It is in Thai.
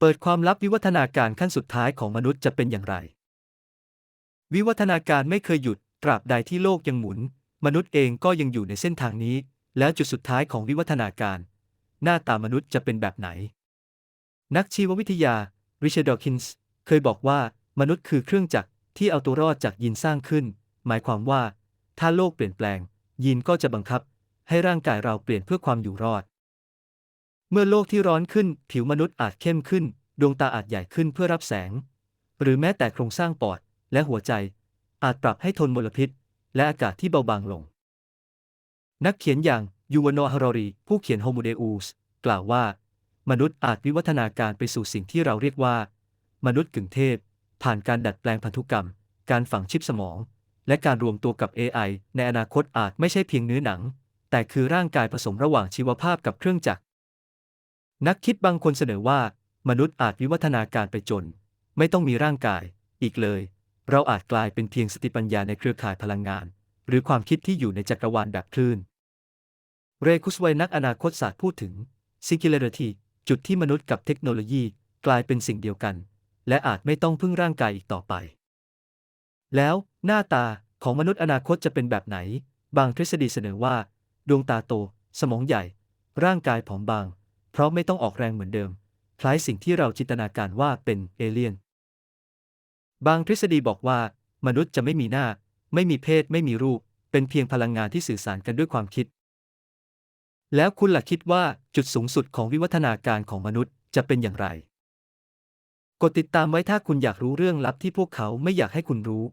เปิดความลับวิวัฒนาการขั้นสุดท้ายของมนุษย์จะเป็นอย่างไร วิวัฒนาการไม่เคยหยุด ตราบใดที่โลกยังหมุน มนุษย์เองก็ยังอยู่ในเส้นทางนี้ แล้วจุดสุดท้ายของวิวัฒนาการ หน้าตามนุษย์จะเป็นแบบไหน นักชีววิทยา ริชาร์ดดอคินส์ เคยบอกว่ามนุษย์คือเครื่องจักรที่เอาตัวรอดจากยีนสร้างขึ้น หมายความว่า ถ้าโลกเปลี่ยนแปลง ยีนก็จะบังคับ ให้ร่างกายเราเปลี่ยนเพื่อความอยู่รอด เมื่อโลกที่ร้อนขึ้น ผิวมนุษย์อาจเข้มขึ้น ดวงตาอาจใหญ่ขึ้นเพื่อรับแสง หรือแม้แต่โครงสร้างปอดและหัวใจ อาจปรับให้ทนมลพิษ และอากาศที่เบาบางลง นักเขียนอย่างยูวานอฮารอรี ผู้เขียนโฮโมเดอูส กล่าวว่า มนุษย์อาจวิวัฒนาการไปสู่สิ่งที่เราเรียกว่า มนุษย์กึ่งเทพ ผ่านการดัดแปลงพันธุกรรม การฝังชิปสมอง และการรวมตัวกับ AI ในอนาคตอาจไม่ใช่เพียงเนื้อหนัง แต่คือร่างกายผสมระหว่างชีวภาพกับเครื่องจักร นักคิดบางคนเสนอว่า มนุษย์อาจวิวัฒนาการไปจน ไม่ต้องมีร่างกาย อีกเลย เราอาจกลายเป็นเพียงสติปัญญาในเครือข่ายพลังงาน หรือความคิดที่อยู่ในจักรวาลแบบคลื่น เรคุสไวนักอนาคตศาสตร์พูดถึง singularity จุดที่มนุษย์กับเทคโนโลยีกลายเป็นสิ่งเดียวกัน และอาจไม่ต้องพึ่งร่างกายอีกต่อไป แล้วหน้าตาของมนุษย์อนาคตจะเป็นแบบไหน บางทฤษฎีเสนอว่า ดวงตาโต สมองใหญ่ ร่างกายผอมบาง เพราะไม่ต้องออกแรงเหมือนเดิม คล้ายสิ่งที่เราจินตนาการว่าเป็นเอเลี่ยน บางทฤษฎีบอกว่า มนุษย์จะไม่มีหน้า ไม่มีเพศ ไม่มีรูป เป็นเพียงพลังงานที่สื่อสารกันด้วยความคิด แล้วคุณล่ะคิดว่าจุดสูงสุดของวิวัฒนาการของมนุษย์จะเป็นอย่างไร กดติดตามไว้ถ้าคุณอยากรู้เรื่องลับที่พวกเขาไม่อยากให้คุณรู้